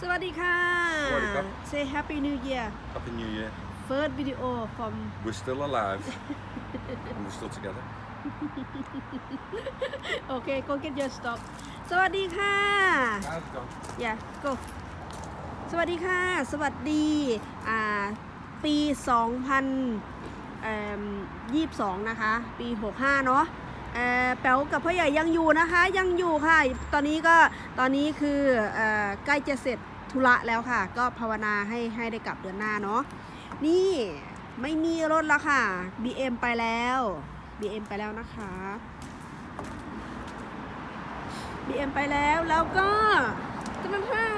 สวัสดีค่ะ สวัสดีครับ Say Happy New Year Happy New Year. First video from We're still alive and we're still together. โอเค go get your stop สวัสดีค่ะ How's it gone? yeah go สวัสดีค่ะ สวัสดีอ่าปี 2022 นะคะ ปี 65 เนาะเอ่อ แป๋วกับพ่อใหญ่ยังอยู่นะคะยังอยู่ค่ะ ตอนนี้ก็ตอนนี้คืออใกล้จะเสร็จธุระแล้วค่ะ ก็ภาวนาให้ให้ได้กลับเดือนหน้าเนาะนี่ไม่มีรถแล้วค่ะ BM ไปแล้ว BM ไปแล้วนะคะ BM ไปแล้วแล้วก็จะมาพา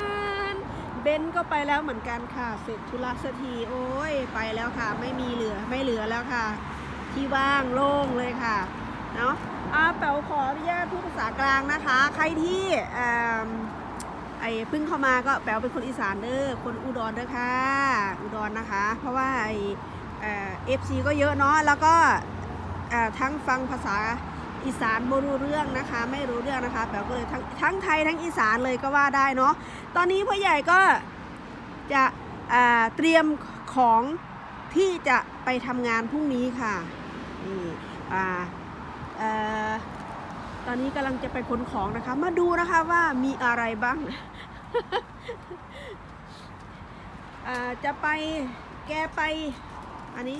นเบนก็ไปแล้วเหมือนกันค่ะ เสร็จธุระสักทีโอ้ยไปแล้วค่ะ ไม่มีเหลือไม่เหลือแล้วค่ะ ที่ว่างโล่งเลยค่ะ เนาะ แป๋วขออนุญาตพูดภาษากลางนะคะ ใครที่เอิ่มไอ้พิ่งเข้ามาก็แป๋วเป็นคนอีสานเด้อคนอุดรเด้อค่ะ อุดรนะคะ เพราะว่าไอเอฟซีก็เยอะเนาะแล้วก็ทั้งฟังภาษาอีสานไม่รู้เรื่องนะคะ ไม่รู้เรื่องนะคะแป๋วก็เลยทั้งทั้งไทยทั้งอีสานเลยก็ว่าได้เนาะตอนนี้พ่อใหญ่ก็จะเตรียมของที่จะไปทำงานพรุ่งนี้ค่ะนี่อ่า ตอนนี้กำลังจะไปขนของนะคะ มาดูนะคะว่ามีอะไรบ้างอ่าจะไปแกไป อันนี้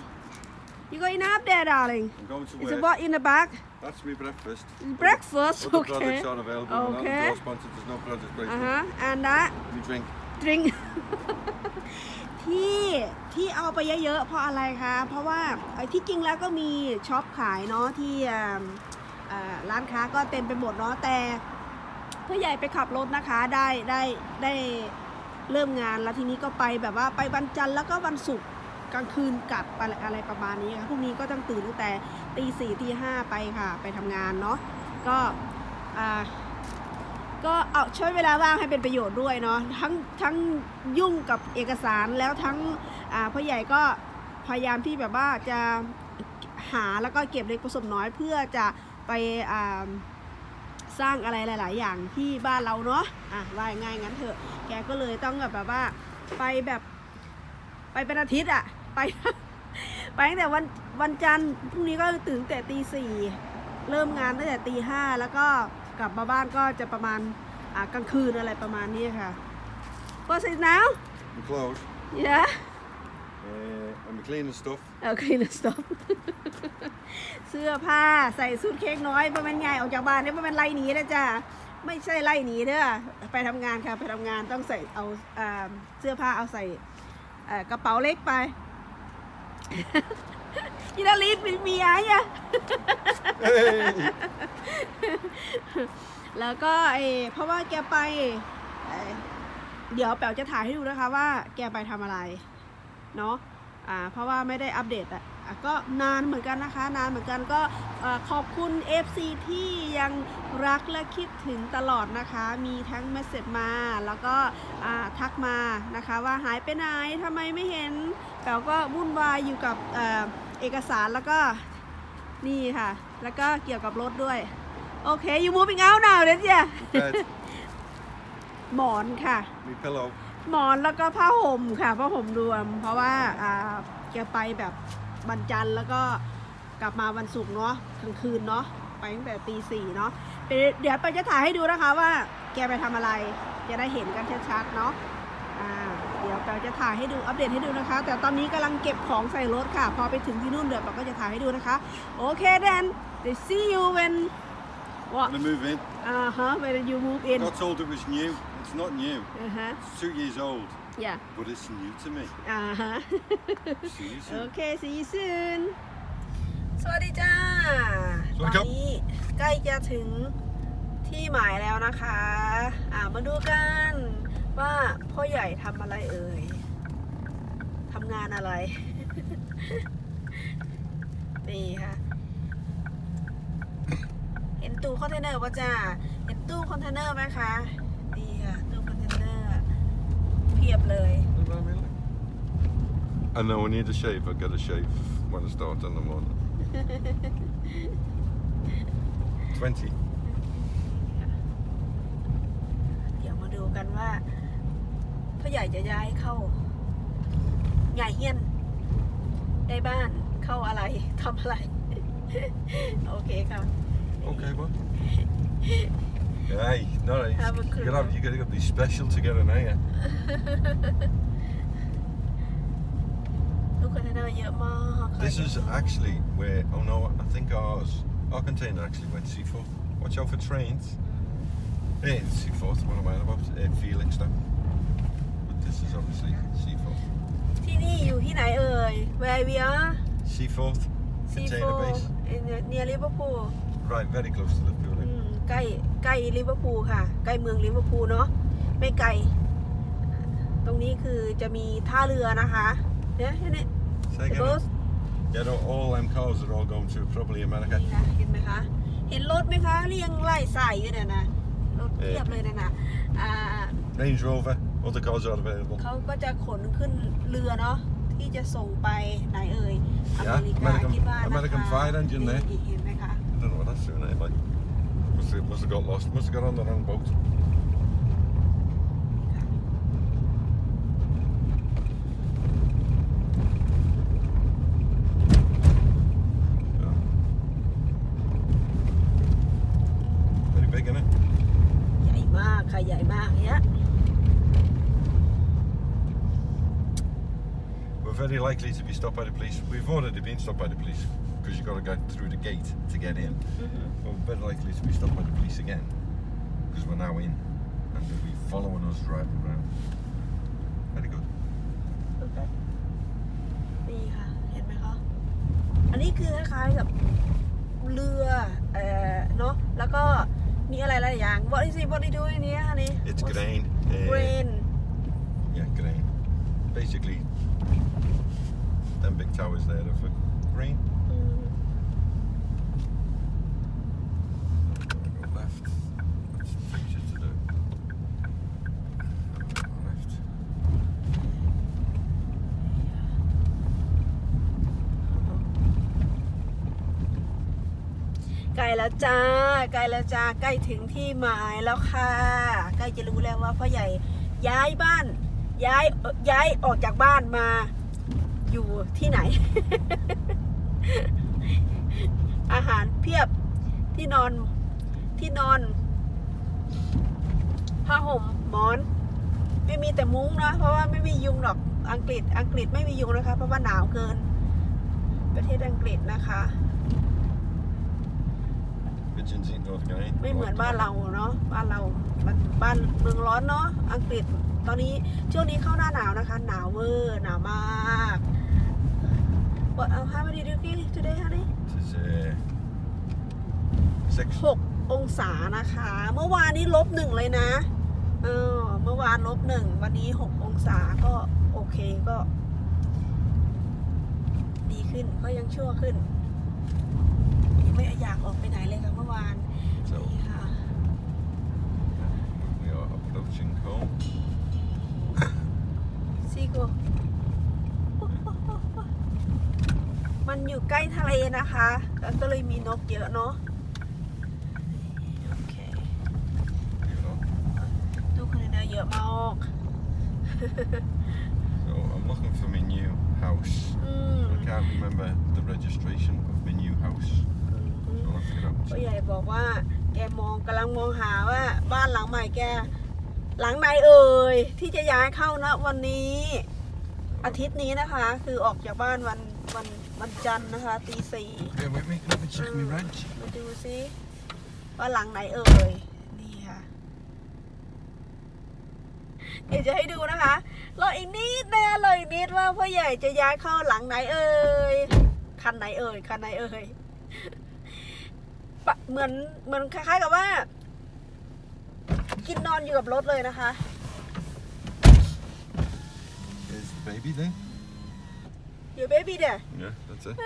you going up there darling I'm going to it's work. what in the back That's me breakfast. breakfast Other okay products are available. We're not Okay. endorsed sponsored. There's no product placement. อ่าฮะ and that We drink. drink ที่ที่เอาไปเยอะๆเพราะอะไรคะ เพราะว่าที่จริงแล้วก็มีช็อปขายเนาะที่ร้านค้าก็เต็มไปหมดเนาะแต่พ่อใหญ่ไปขับรถนะคะได้ได้ได้เริ่มงานแล้วทีนี้ก็ไปแบบว่าไปวันจันทร์แล้วก็วันศุกร์กลางคืนกลับอะไรอะไรประมาณนี้ค่ะพรุ่งนี้ก็ต้องตื่นตั้งแต่ตีสี่ตีห้าไปค่ะ ไปทำงานเนาะก็อ่า ก็เอาช่วยเวลาว่างให้เป็นประโยชน์ด้วยเนาะทั้งทั้งยุ่งกับเอกสารแล้วทั้งพ่อใหญ่ก็พยายามที่แบบว่าจะหาแล้วก็เก็บเล็กผสมน้อยเพื่อจะไปสร้างอะไรหลาย ๆ อย่างที่บ้านเราเนาะอะว่าง่ายงั้นเถอะแกก็เลยต้องแบบแบบว่าไปแบบไปเป็นอาทิตย์อะไปไปตั้งแต่วันวันจันทร์พรุ่งนี้ก็ตื่นแต่ตีสี่เริ่มงานตั้งแต่ตีห้าแล้วก็ กลับมาบ้านก็จะประมาณอ่ากลางคืนอะไรประมาณนี้ค่ะ What's it now We close. Yeah Uh, and we clean the stuff. โอเคนะ stop เสื้อผ้าใส่สูทเค้กน้อยประมาณไงออกจากบ้านเนี่ยประมาณไล่หนีนะจ๊ะไม่ใช่ไล่หนีเด้อไปทำงานค่ะไปทำงานต้องใส่เอาอ่าเสื้อผ้าเอาใส่เอ่อกระเป๋าเล็กไป ยีนาลีฟมีไอ้อะแล้วก็ไอเพราะว่าแกไป เดี๋ยวแป๋วจะถ่ายให้ดูนะคะว่าแกไปทำอะไร เนาะอ่าเพราะว่าไม่ได้อัปเดตอะอะก็นานเหมือนกันนะคะ นานเหมือนกันก็ขอบคุณ FC ที่ยังรักและคิดถึงตลอดนะคะ มีทั้งเมสเซจมา แล้วก็ทักมานะคะ ว่าหายไปไหนทำไมไม่เห็นแป๋วก็วุ่นวายอยู่กับ เอ่อเอกสารแล้วก็นี่ค่ะ แล้วก็เกี่ยวกับรถด้วย โอเค you moving out now เดี๋ยวจ้ะ Bed. หมอนค่ะ Me pillow. หมอนแล้วก็ผ้าห่มค่ะผ้าห่มรวม เพราะว่าอ่าแกไปแบบวันจันทร์แล้วก็กลับมาวันศุกร์เนาะกลางคืนเนาะไปตั้งแต่ตีสี่เนาะเดี๋ยวเดี๋ยวไปจะถ่ายให้ดูนะคะว่า แกไปทำอะไร จะได้เห็นกันชัดๆเนาะอ่าเดี๋ยวเราจะถ่ายให้ดูอัปเดตให้ดูนะคะ แต่ตอนนี้กำลังเก็บของใส่รถค่ะ พอไปถึงที่นู่นเดี๋ยวเราก็จะถ่ายให้ดูนะคะโอเค then they see you when what Gonna move in. uh huh when you move in Got told it was new. It's not new. uh huh It's two years old, yeah but it's new to me. uh huh See you โอ soon. เค see you soon สวัสดีจ้าสวัสดีครับตอนนี้ใกล้จะถึงที่หมายแล้วนะคะ อ่ามาดูกัน ว่าพ่อใหญ่ทำอะไรเอ่ยทำงานอะไร นี่ค่ะ เห็นตู้คอนเทนเนอร์ป่ะจ้าเห็นตู้คอนเทนเนอร์ไหมคะ นี่ค่ะ ตู้คอนเทนเนอร์ เพียบเลย I know I need a shave. I get a shave when I start in the morning. 20. เดี๋ยวมาดูกันว่า พ่อใหญ่จะย้ายเข้าใหญ่เฮียน ได้บ้านเข้าอะไรทำอะไร โอเคค่ะ Okay, what? Hey, no, you Have a gotta, clue. have, you gotta be special to get in here. ลูกคอนเทนเนอร์เยอะมากค่ะ This is actually where, oh no, I think ours, our container actually went Seaforth. Watch out for trains. Hey, it's Seaforth, what am I on about? Uh, Felix now. But this is obviously Seaforth. ที่นี่อยู่ที่ไหนเอ่ย Where we are Seaforth container C4 base. near Liverpool Right, very close to Liverpool. อื eh? มใกล้ใกล้ลิเวอร์พูลค่ะ ใกล้เมืองลิเวอร์พูลเนาะไม่ไกล ตรงนี้คือจะมีท่าเรือนะคะเนี่ยเห็นไหม Say again. Suppose Yeah, no, all them cars are all going to probably America. นี่นะเห็นไหมคะ เห็นรถไหมคะเรียงไล่สายอยู่เนี่ยนะรถเทียบเลยนะนะอ่า Range Rover, other cars are available. เขาก็จะขนขึ้นเรือเนาะที่จะส่งไปไหนเอ่ยอ Yeah, เมริกา American- คิดว่านะคะ American fire engine นี่ there. เห็นไหมคะ I don't know what that's doing there, like. Must have, must have got lost. Must have got on the wrong boat. stopped by the police. We've already been stopped by the police because you've got to get through the gate to get in. อือฮึ But we're very likely to be stopped by the police again because we're now in and they'll be following us driving around. Very good. นี่ค่ะ เห็นไหมคะ อันนี้คือคล้ายๆกับเรือ เอ่อ เนาะ แล้วก็มีอะไรหลายอย่าง What is it What are you doing here honey It's What's- grain. uh, Grain Yeah, grain. Basically, them big towers there are for green. Go left. That's picture to do. Left. ใกล้แล้วจ้าใกล้แล้วจ้าใกล้ถึงที่หมายแล้วค่ะ ใกล้จะรู้แล้วว่าพ่อใหญ่ย้ายบ้าน ย้ายย้ายออกจากบ้านมา อยู่ที่ไหน อาหารเพียบที่นอนที่นอนผ้าห่มหมอน ไม่มีแต่มุ้งนะเพราะว่าไม่มียุงหรอกอังกฤษ อังกฤษไม่มียุงนะคะ เพราะว่าหนาวเกิน ประเทศอังกฤษนะคะ Pigeons eating all the grain. ไม่เหมือนบ้านเราเนาะบ้านเรามันบ้านเมืองร้อนเนาะอังกฤษตอนนี้ช่วงนี้เข้าหน้าหนาวนะคะ หนาวเวอร์หนาวมาก What how many degree today honey This is uh, six. หกองศานะคะ เมื่อวานนี้ลบหนึ่งเลยนะเออเมื่อวานลบหนึ่งวันนี้หกองศาก็โอเคก็ ดีขึ้นก็ยังชั่วขึ้นยังไม่อยากออกไปไหนเลยค่ะเมื่อวาน So นี่ค่ะ we are approaching home. ซีโก มันอยู่ใกล้ทะเลนะคะแล้วก็เลยมีนกเยอะเนาะโอเค You know. ตู้คอนเทนเนอร์เยอะมาก So I'm looking for my new house. อืม I can't remember the registration of my new house. So I'll have to get out. พ่อใหญ่บอกว่า แกมองกำลังมองหาว่า บ้านหลังใหม่แก หลังไหนเอ่ยที่จะย้ายเข้านะวันนี้ อาทิตย์นี้นะคะ คือออกจากบ้านวัน วันวันจันทร์นะคะตีสี่ Bear with me. Let me check my reg. มาดูซิว่าหลังไหนเอ่ย นี่ค่ะ เดี๋ยวจะให้ดูนะคะ รออีกนิดนะรออีกนิดว่าพ่อใหญ่จะย้ายเข้าหลังไหนเอ่ย คันไหนเอ่ย คันไหนเอ่ยปะเหมือนเหมือนคล้ายๆกับว่า กินนอนอยู่กับรถเลยนะคะ There's the baby there. อยู่เบบี้เด้อ Yeah, that's it. เอ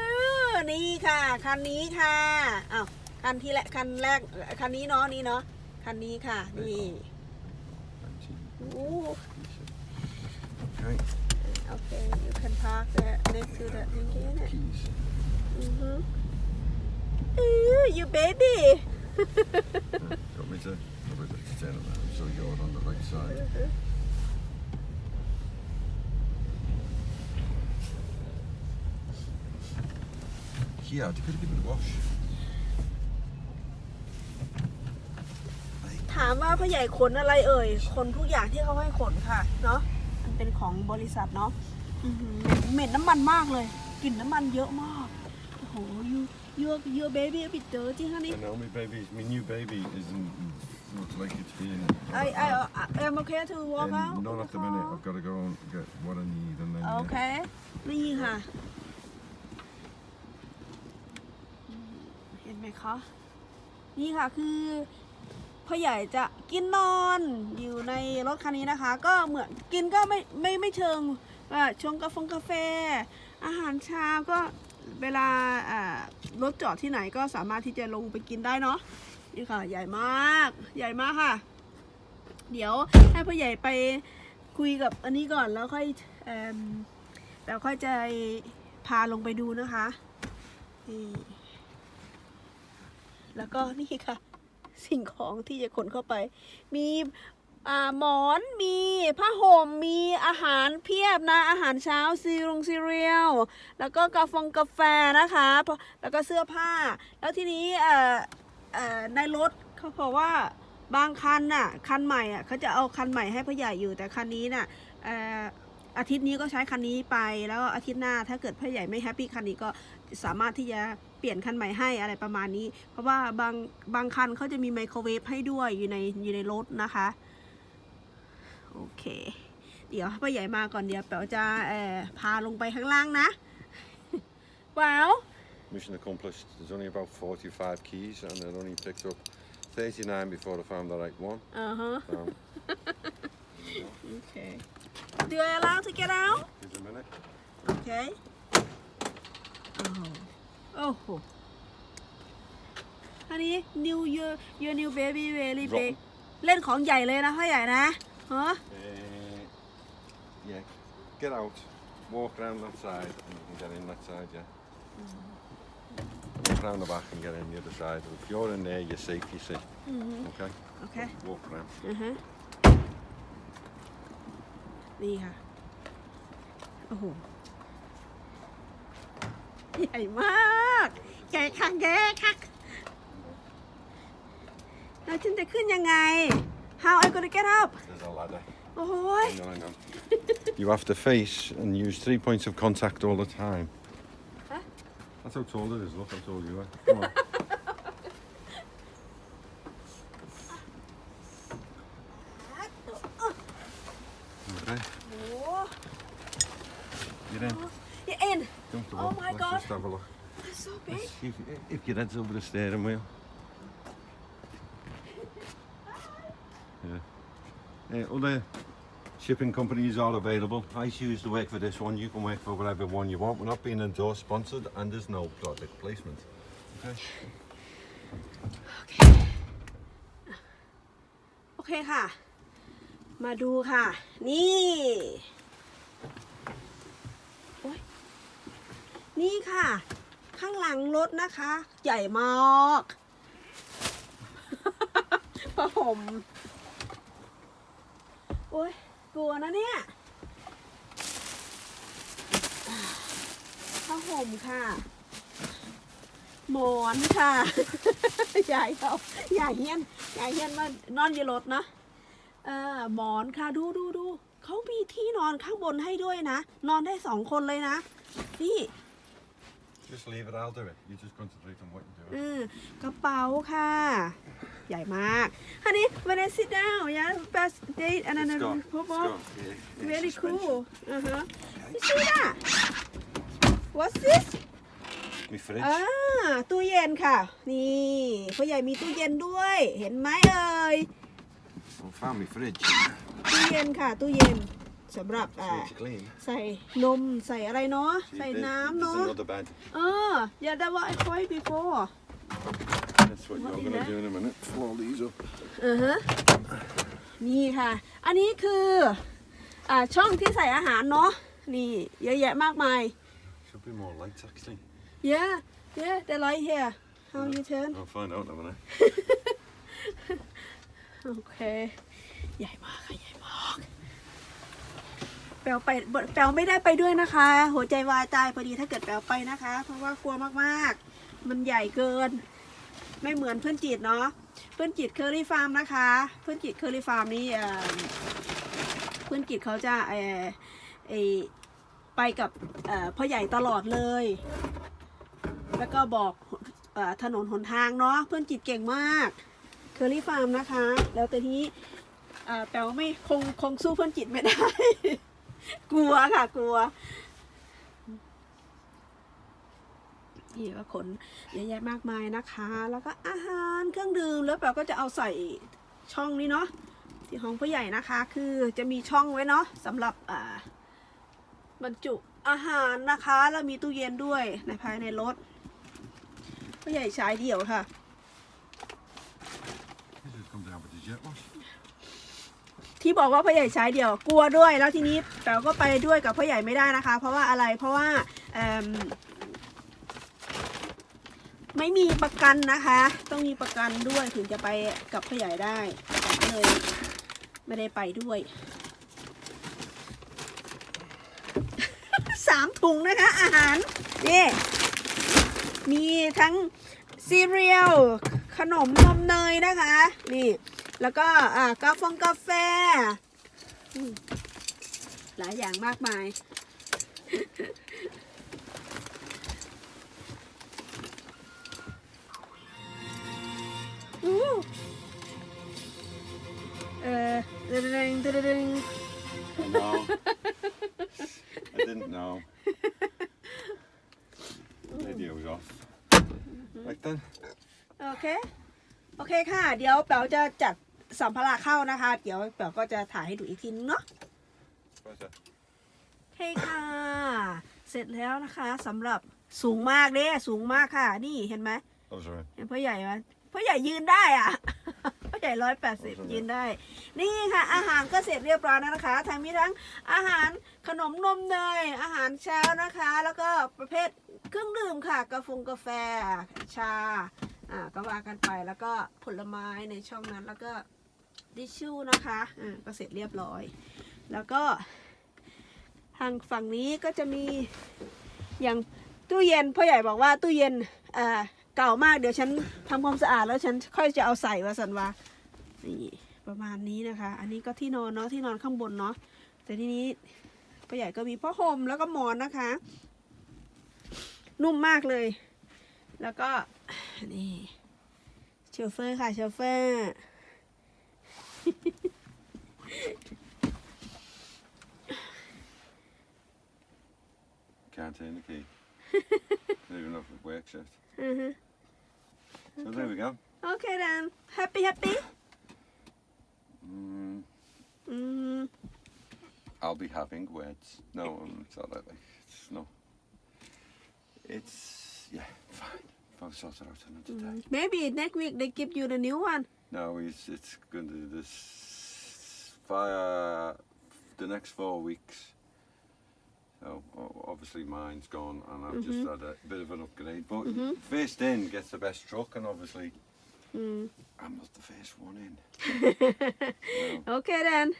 อนี่ค่ะ คันนี้ค่ะอ้าวคันที่แรกคันแรกคันนี้เนาะนี่เนาะคันนี้ค่ะนี่ Nineteen. โอ้ Okay. Okay, you can park there next to the thingy, innit? Keys. Mm-hmm. Ooh, you baby. Yeah. Do you want me to? I'll be able to turn it around so you're on the right side. Backyard. You could have given it a wash. ถามว่าพ่อใหญ่ขนอะไรเอ่ย ขนทุกอย่างที่เขาให้ขนค่ะ เนาะมันเป็นของบริษัทเนาะอื้อหือเหม็นน้ำมันมากเลยกลิ่นน้ำมันเยอะมาก โอ้โห you your your baby a bit dirty honey I know my baby, my new baby isn't looks like it's being. I I I am okay to walk out not at the minute. I've got to go and get what I need and then. โอเคนี่ค่ะ ไหมคะ นี่ค่ะคือพ่อใหญ่จะกินนอนอยู่ในรถคันนี้นะคะ ก็เหมือนกินก็ไม่ไม่ไม่เชิงชงกาแฟกาแฟ อาหารเช้าก็เวลารถจอดที่ไหนก็สามารถที่จะลงไปกินได้เนาะนี่ค่ะ ใหญ่มากใหญ่มากค่ะ เดี๋ยวให้พ่อใหญ่ไปคุยกับอันนี้ก่อนแล้วค่อยแล้วค่อยจะพาลงไปดูนะคะนี่ แล้วก็นี่ค่ะ สิ่งของที่จะขนเข้าไป มีอ่าหมอนมีผ้าห่มมีอาหารเพียบนะ อาหารเช้าซีรงซีเรียลแล้วก็กาแฟงกาแฟนะคะ แล้วก็เสื้อผ้า แล้วทีนี้เอ่อในรถเขาบอกว่าบางคันน่ะคันใหม่อะเขาจะเอาคันใหม่ให้พ่อใหญ่อยู่แต่คันนี้น่ะเอ่ออาทิตย์นี้ก็ใช้คันนี้ไปแล้วอาทิตย์หน้าถ้าเกิดพ่อใหญ่ไม่แฮปปี้คันนี้ก็ สามารถที่จะเปลี่ยนคันใหม่ให้อะไรประมาณนี้ เพราะว่าบางบางคันเขาจะมีไมโครเวฟให้ด้วยอยู่ในอยู่ในรถนะคะ โอเค เดี๋ยวพ่อใหญ่มาก่อนเดี๋ยวแป๋วจะเอ่อพาลงไปข้างล่างนะว้าว Mission accomplished. There's only about 45 keys and it only picked up 39 before I found the right one. อ่าฮะ So, โอเค Do I allow to get out just a minute. โ อเคโอ้โหโอ้โหอันนี้ new your your new baby very big เล่นของใหญ่เลยนะพ่อใหญ่นะฮะ Uh, yeah, get out, walk round that side and you can get in that side, yeah. Walk round the back and get in the other side. If you're in there, you're safe, you see. อือฮึ Okay? โอเค Walk around. อือฮะนี่ค่ะ โอ้โห ใหญ่มาก ใหญ่คักแย่คักแล้วฉันจะขึ้นยังไง How I gonna get up There's a ladder. โอ้โหย Hang on, hang on. you have to face and use three points of contact all the time. Huh? That's how tall it is. Look how tall you are. Come on. okay, โอ้โห you're in. อย่าเอ็น Jump the Oh wall. my Let's God. just have a look. That's so big Let's see if, if your head's over the steering wheel. Yeah. Uh, other shipping companies are available. I choose to work for this one. You can work for whatever one you want. We're not being endorsed, sponsored, and there's no product placement. Okay. โอเคค่ะ มาดูค่ะ นี่ นี่ค่ะ ข้างหลังรถนะคะ ใหญ่มากผ้าห่มโอ้ยกลัวนะเนี่ยผ้าห่มค่ะ หมอนค่ะใหญ่เอาใหญ่เฮียนใหญ่เฮียนมานอนอยู่รถนะเออหมอนค่ะดูดูดูเขามีที่นอนข้างบนให้ด้วยนะ นอนได้สองคนเลยนะ นี่ Just leave it. I'll do it. You just concentrate on what you're เอ doing. อกระเป๋าค่ะ ใหญ่มากฮันนี่ when I sit down yeah best date and then It's got, pop it's up got, yeah, yeah, very suspension. cool uh huh you see that what's this My fridge. อ่าตู้เย็นค่ะ นี่พ่อใหญ่มีตู้เย็นด้วย เห็นไหมเอ่ย I found my fridge. ตู้เย็นค่ะ ตู้เย็น สำหรับอ่า It's clean. ใส่นมใส่อะไรเนาะ See, ใส่ there- น้ำ There's เนาะ another bed. เออ yeah that what I tried before That's what What you're is going to that? do in a minute. Floor these up. อือฮะนี่ค่ะ อันนี้คืออ่าช่องที่ใส่อาหารเนาะ นี่ เยอะแยะมากมาย Should be more lights actually. yeah yeah the light here how you turn I'll find out in a minute. โอเค ใหญ่มากค่ะใหญ่มาก แปลวไปแปลวไม่ได้ไปด้วยนะคะ หัวใจวายตายพอดีถ้าเกิดแปลวไปนะคะ เพราะว่ากลัวมากๆ มันใหญ่เกิน ไม่เหมือนเพื่อนจิตเนาะเพื่อนจิตเคอรี่ฟาร์มนะคะ เพื่อนจิตเคอรี่ฟาร์มนี่เพื่อนจิตเขาจะเออไปกับพ่อใหญ่ตลอดเลย แล้วก็บอกอถนนหนทางเนาะเพื่อนจิตเก่งมากเคอรี่ฟาร์มนะคะ แล้วแต่ทีนี้แปลว่าไม่คงคงสู้เพื่อนจิตไม่ได้ กลัวค่ะ กลัวนี่ก็ขนเยอะแยะมากมายนะคะ แล้วก็อาหารเครื่องดื่มแล้วแปลก็จะเอาใส่ช่องนี้เนาะที่ห้องผู้ใหญ่นะคะ คือจะมีช่องไว้เนาะสำหรับอ่าบรรจุอาหารนะคะ แล้วมีตู้เย็นด้วยในภายในรถผู้ใหญ่ใช้เดี่ยวค่ะ This has come down with the jet wash. ที่บอกว่าพ่อใหญ่ใช้เดี่ยวกลัวด้วย แล้วทีนี้แต่ก็ไปด้วยกับพ่อใหญ่ไม่ได้นะคะ เพราะว่าอะไรเพราะว่าไม่มีประกันนะคะ ต้องมีประกันด้วยถึงจะไปกับพ่อใหญ่ได้ก็เลยไม่ได้ไปด้วยสามถุงนะคะ อาหารนี่มีทั้งซีเรียลขนมนมเนยนะคะ นี่ แล้วก็อ่ากาแฟกาแฟอืมหลายอย่างมากมาย อู้เออตึ๊ดดึงตึ๊ดดึง No. I didn't know. Radio was off. Right then. โอเค โอเคค่ะ เดี๋ยวแป๋วจะจัด สัมภาระเข้านะคะ เดี๋ยวแป๋วก็จะถ่ายให้ดูอีกทีนึงเนาะ Where's that? โอเคค่ะ เสร็จแล้วนะคะสำหรับสูงมากเด้สูงมากค่ะ นี่เห็นไหม That was right. เห็นพ่อใหญ่ไหมพ่อใหญ่ยืนได้อะ พ่อใหญ่ร้อยแปดสิบโอ้โหยืนได้ นี่ค่ะ อาหารก็เสร็จเรียบร้อยแล้วนะคะทั้งมีทั้งอาหารขนมนมเนยอาหารเช้านะคะ แล้วก็ประเภทเครื่องดื่มค่ะ กาแฟกาแฟ ชา อ่าก็ว่ากันไปแล้วก็ผลไม้ในช่องนั้นแล้วก็ ดิชชู่นะคะอ่าก็เสร็จเรียบร้อย แล้วก็ ทางฝั่งนี้ก็จะมีอย่างตู้เย็นพ่อใหญ่บอกว่าตู้เย็นอ่าเก่ามากเดี๋ยวฉันทำความสะอาดแล้วฉันค่อยจะเอาใส่ว่าสันว่านี่ประมาณนี้นะคะ อันนี้ก็ที่นอนเนาะที่นอนข้างบนเนาะแต่ทีนี้พ่อใหญ่ก็มีผ้าห่มแล้วก็หมอนนะคะ นุ่มมากเลย แล้วก็นี่โชเฟอร์ค่ะโชเฟอร์ shift Mm-hmm. So okay. there we go. Okay then. Happy, happy? mm. Mm. I'll be having words. No, um, it's not like it's no. It's yeah, fine. I'll sort it out another mm. day. Maybe next week they give you the new one. No, it's it's going to this fire the next four weeks. Oh, oh, obviously mine's gone and I've mm -hmm. just mm-hmm. had a bit of an upgrade. But mm -hmm. first in gets the best truck and obviously mm. I'm not the first one in. no. Okay then.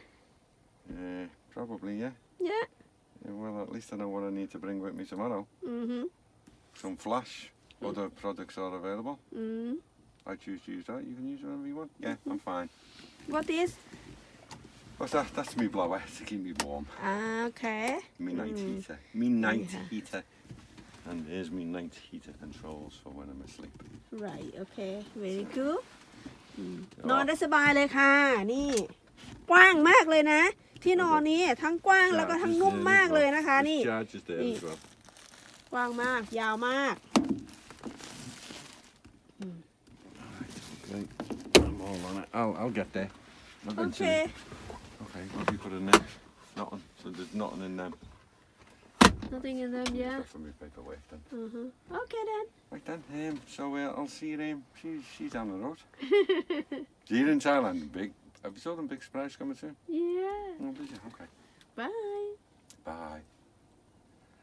Yeah, probably, yeah. yeah. Yeah. Well, at least I know what I need to bring with me tomorrow. -hmm. Some flash. Mm. Other products are available. Mm. I choose to use that. You can use whatever you want. Yeah, I'm mm-hmm. fine. What is? What's that? That's me blower to keep me warm. อ่าโอเค Me night Mm. heater. Me night Yeah. heater. And here's me night heater controls for when I'm asleep. right โอเค very good อืมอ๋อนอนได้สบายเลยค่ะ นี่ กว้างมากเลยนะ ที่นอนนี้ทั้งกว้างแล้วก็ทั้งนุ่มมากเลยนะคะ นี่ Charge is there Mm. as well. กว้างมาก ยาวมาก Okay. I'm all on it. I'll, I'll get there. I'll โอ get เค to it. Okay, what have you put in there? Nothing. So there's nothing in them. Nothing in them, yeah. Stuff from your paperweight then. Uh -huh. Okay then. Right then, um, so uh, I'll see you, um, she's, she's down the road. See you in Thailand, big, have you saw them big surprise coming soon? Yeah. Oh, did you? Okay. Bye. Bye.